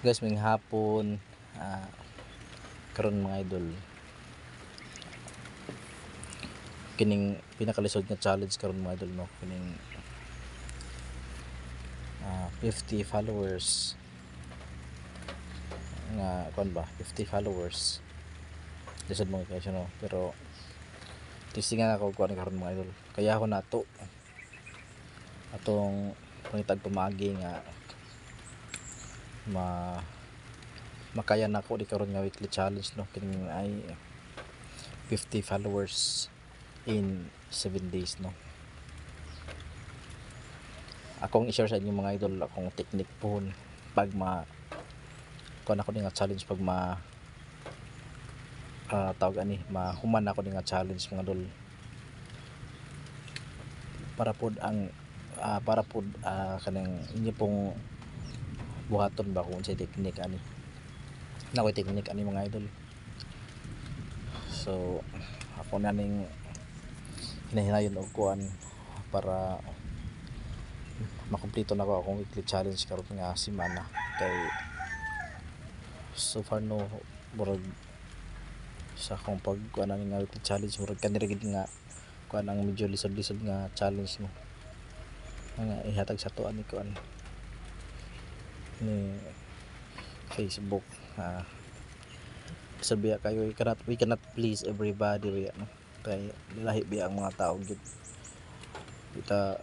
guys may hapon. Ah, karon mga idol. Kining pinakalisod nga challenge karon mga idol no? Kining ah, 50 followers. Nga kon ba? 50 followers. Lisod mga guys no? Pero testingan ako kuan karon mga idol. Kaya ako nato. Atong pangitag pamagi nga ma makaya na ako di karon nga weekly challenge no? Kining ay 50 followers in 7 days no? Akong i-share sa inyo mga idol akong technique po pag ma kuan ako ni nga challenge pag ma ah, tawag ani mahuman ako ni nga challenge mga idol. Para pod ang ah, para pod ah, kanang inyo pong buhaton ba kung sa teknik ani? Na ko'y teknik ani mga idol. So ako na ning hinahinayon og kuan para makumpleto na ko akong weekly challenge karon nga semana. Kay so far no murag sa akong pag kuan nga weekly challenge murag kanira gid nga kuan ang medyo lisod-lisod nga challenge mo nga ihatag sa tuan ni kuan ni Facebook. Ah sabi kayo we cannot we cannot please everybody riya no kay lahi biya ang mga tao gid? Kita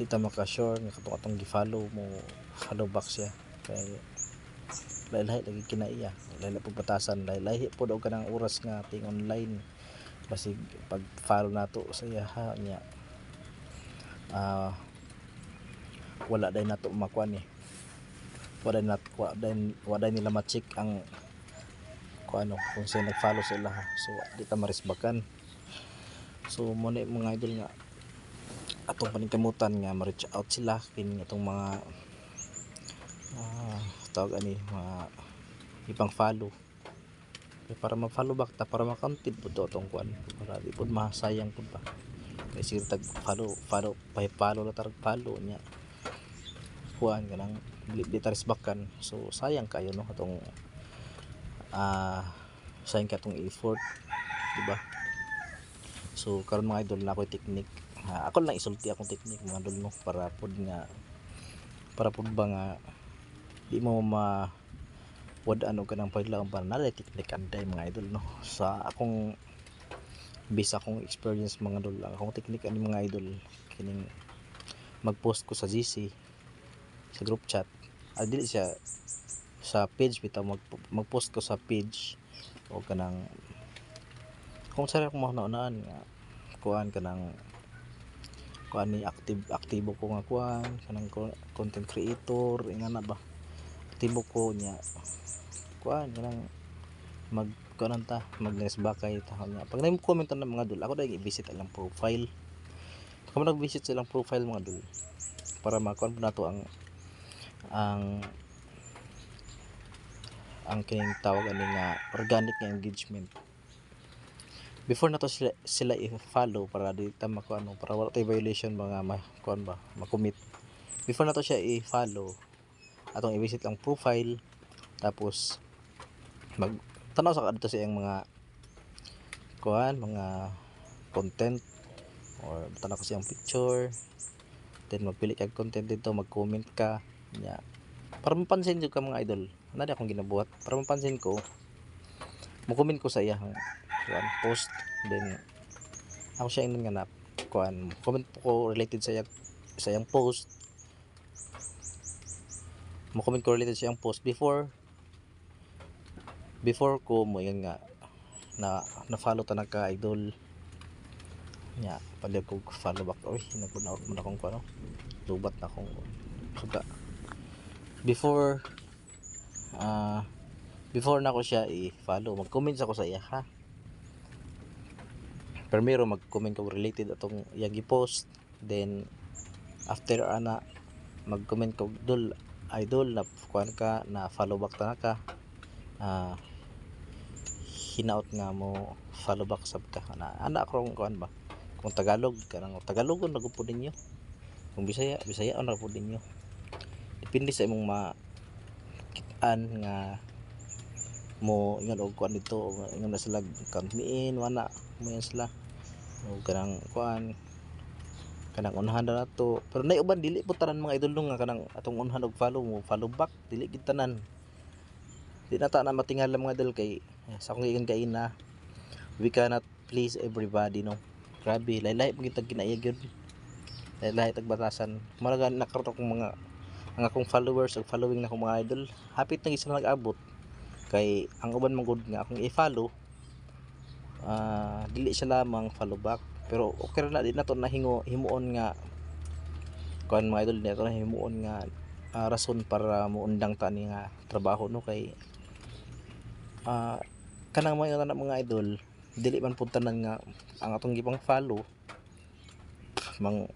kita maka sure nga katong atong gi-follow mo follow back siya. Kay lahi lagi kinaiya. Lahi pud batasan lahi lahi pud og kanang oras nga ting online. Basig pag follow nato sa iya ha niya. Ah wala day nato makuan eh wala nat wala wala nila ma-check ang kung ano kung sino nag-follow sila ha. so di ta marisbakan. So muna yung mga idol nga atong paningkamutan nga ma-reach out sila kin atong mga ah, tawag ani mga ipang follow. Kaya para ma-follow back ta para ma-content po to atong kuan para di pud masayang pud pa kay sige tag follow follow pa follow la tarag follow niya. Kuan kanang di, di ta risbakan so sayang kayo no? Atong ah sayang ka atong effort di ba? So karon mga idol na ako'y technique. Ah, ako lang isulti akong technique mga idol no? Para pod nga para pod ba nga di mo ma wad ano ka ng paglaong para nalay technique anday mga idol no? Sa akong bisa akong experience mga idol akong technique ani mga idol kining mag-post ko sa GC sa group chat. Ah, siya sa page bitaw mag mag-post ko sa page. O kanang kung sara akong mahunaunaan nga kuan kanang kuan ni active aktibo ko nga kuan kanang content creator ina na ba? Aktibo ko niya. Kuan kanang mag kuan ta mag bakay ta niya pag na comment na mga dul ako dai i-visit ilang profile. Pag mo nag-visit sa ilang profile mga dul para makuan po nato ang ang ang kining tawag ani nga organic nga engagement. Before na to sila, sila i-follow para di ta makuan ano para wala tay violation mga ma kuan ba makumit. Before na to siya i-follow atong i-visit ang profile tapos mag tanaw sa kadto sa mga kuan mga content or tanaw ko siyang picture. Then magpili kag content dito mag-comment ka nya para mapansin jud ka mga idol. Ano akong ginabuhat. Para mapansin ko mo-comment ko sa iya kuan post. Then ako siya ingon nga na kuan comment po ko related sa iyang sa iyang post. Mo comment ko related sa iyang post before before ko mo yan nga na na follow ta nagka idol. Nya palyag ko follow back oy nagpunaot mo na akong kuan no? lubat na akong suga before ah before na ko siya i-follow mag-comment ako sa iya ha? Primero mag-comment ko related atong iyang i-post then after ana mag-comment ko dul idol na kuan ka na follow back ta ka? Ah hinaot nga mo follow back sab ka. Na ana akong kuan ba? Kung Tagalog kanang Tagalogon na po ninyo. Kung Bisaya Bisaya na po ninyo depende sa imong ma an nga mo ingon og kuan dito. Ingon na sila count me in wala mo yan sila. O kanang kuan kanang unahan na nato. Pero nay uban dili po tanan mga idol nga kanang atong unahan og follow mo. Follow back dili gid tanan. Di na ta na matingal mga idol kay eh, sa akong gikan kay na we cannot please everybody no? Grabe laylay mo kitag kinayag yun. Laylay tag batasan. Maraga nakaroon akong mga ang akong followers ug following na akong mga idol hapit na isa na nag-abot. Kay ang uban man gud nga akong i-follow ah dili siya lamang follow back. Pero okay na di na to nahingo himuon nga kuan mga idol dito na himuon nga ah, rason para muundang ta ni nga trabaho no? Kay ah kanang mga mga idol dili man pud tanan nga ang atong gipang follow mang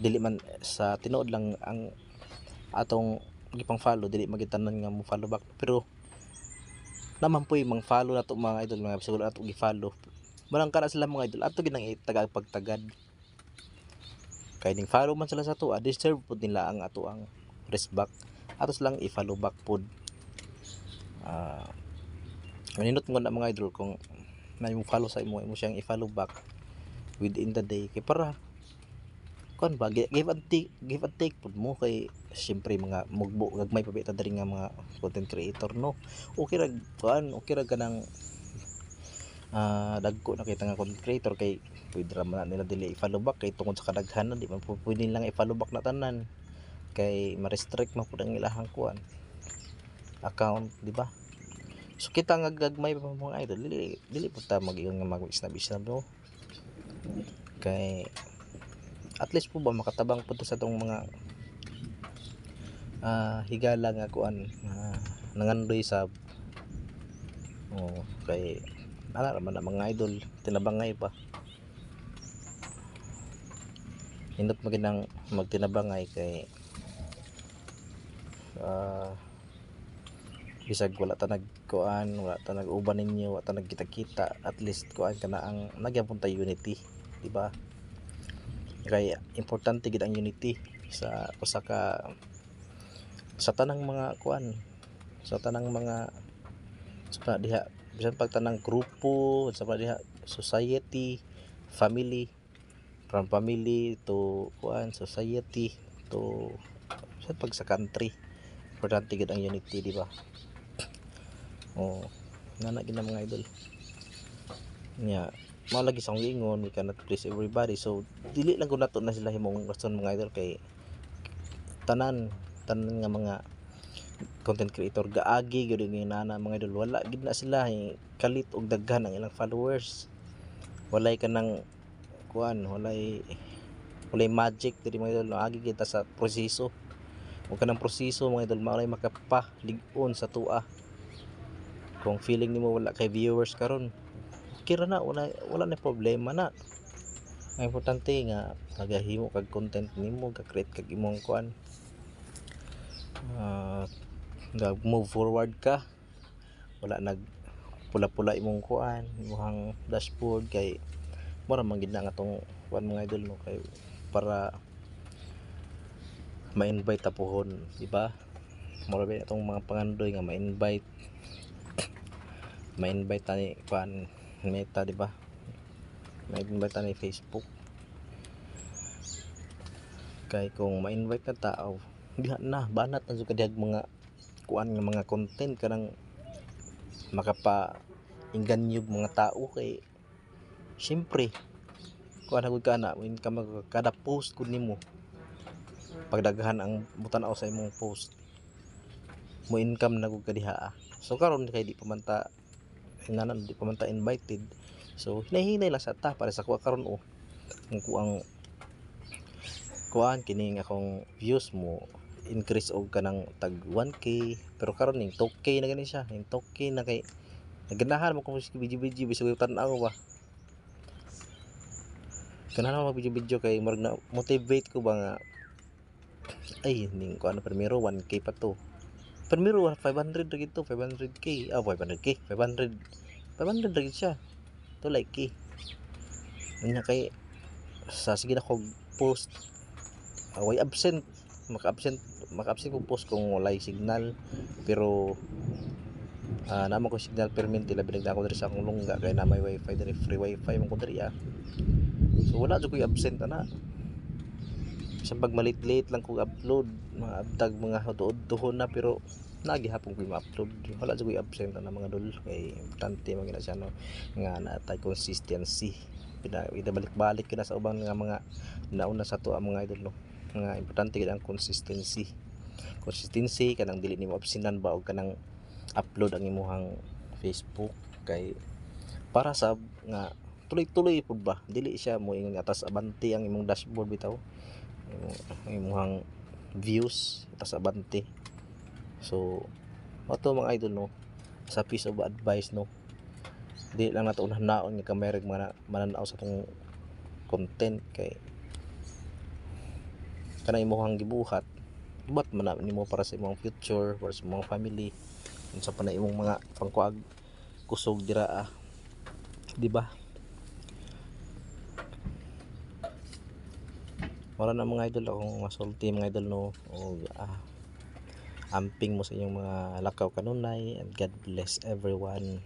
dili man sa tinuod lang ang atong gipang follow dili magitanan nga mo follow back. Pero naman po mang follow na to mga idol mga siguro ato gi-follow. Marang kana sila mga idol ato ginang itagag pagtagad kay ning follow man sila sa to deserve pud nila ang ato ang respect ato silang i-follow back pud ah maninot mo na mga idol kung na mo follow sa imo imo siyang i-follow back within the day. Kay para kon ba? Gi- give and take give and take pud mo kay syempre mga mugbo gagmay pa bita diri nga mga content creator no? Okay ra kuan okay ra kanang ah dagko na kita nga content creator kay pwede ra man nila dili i-follow back kay tungod sa kadaghanan di man pwede lang i-follow back na tanan kay ma-restrict man pud ang ilahang kuan account di ba? So kita nga gagmay pa mga idol? Dili dili pud ta mag-ingon nga mag-snap snap no? Kay at least po ba makatabang po to sa tong mga ah higala nga kuan uh, nangandoy sa oh kay ana naman ang mga idol tinabangay pa. Hindot maginang magtinabangay kay ah bisag wala ta nagkuan wala ta nag-uban ninyo wala ta nagkita-kita at least kuan kana ang nagyapon ta unity di ba kaya importante gid ang unity sa usa ka sa tanang mga kuan sa tanang mga sa diha bisan pag tanang grupo sa diha society family from family to kuan society to sa pag sa country importante gid ang unity di ba? Oh nana gid mga idol. Nya mao lagi sa ingon we cannot please everybody. So dili lang ko nato na sila himong rason mga idol kay tanan tanan nga mga content creator gaagi gyud ang inana mga idol. Wala gid na sila eh, kalit og daghan ang ilang followers. Walay kanang kuan walay walay magic diri mga idol. Agi kita sa proseso. Ug kanang proseso mga idol. Mao makapa lig-on sa tua kung feeling nimo wala kay viewers karon kira na wala wala na problema na. Ang importante nga nagahimo kag content nimo ka create kag imong kuan. Uh, move forward ka. Wala nag pula-pula imong kuan imong dashboard kay mura man gid na nga kuan mga idol no? Kay para ma-invite tapuhon di ba? Mura ba itong mga pangandoy nga ma-invite ma-invite tani kuan meta di ba? Ma-invite tani Facebook. Kay kung ma-invite ka tao. Diha na banat na dihag mga kuan nga mga content kanang makapa inganyog mga tao kay syempre kuan hagud ka na when ka mag kada post kun nimo. Pagdaghan ang butanaw sa imong post mo income na gud ka diha. Ah. so karon kay di pa nganan di pa man ta invited. So hinahinay lang sa ta para sa kuha karon oh. Ang kuang kuan kini nga akong views mo increase og kanang tag 1k pero karon ning 2k na gani siya ning 2k na kay naganahan mo kung video video bisag tan-aw ba? Kanahan mo video video kay marag na motivate ko ba nga ay ning kuan primero 1k pa to primero 500 ra gito 500k ah 500k 500 500 ra gid siya. To like k. Nya kay sa sige na ko post. Away absent maka absent. Maka-absent kung post kung walay signal. Pero ah naman ko signal permanent labi nagdako diri sa akong lungga kay na may wifi diri free wifi man ko diri ah. So wala jud ko absent ana. Sa pag malit-late lang ko upload, mga mga tuod-tuhon na pero nagihapon ko ma-upload. Wala jud ko absent ana mga dol kay man gina siya no nga natay consistency. Pina balik-balik ko na sa ubang nga mga nauna sa to mga idol no. Nga importante gid ang consistency. Consistency kanang dili nimo absinan ba og kanang upload ang imuhang Facebook kay para sa nga tuloy-tuloy pud ba dili siya mo ingon atas abante ang imong dashboard bitaw Imong- views atas abante so ato mga idol no? Sa piece of advice no? Di lang nato naon nga kamereg mga mananaw sa tong content kay kanang imong gibuhat. Buhat man nimo para sa imong future para sa imong family unsa pa na imong mga pangkuag kusog dira ah. di ba wala na mga idol akong masulti mga idol no? O ah, amping mo sa inyong mga lakaw kanunay and God bless everyone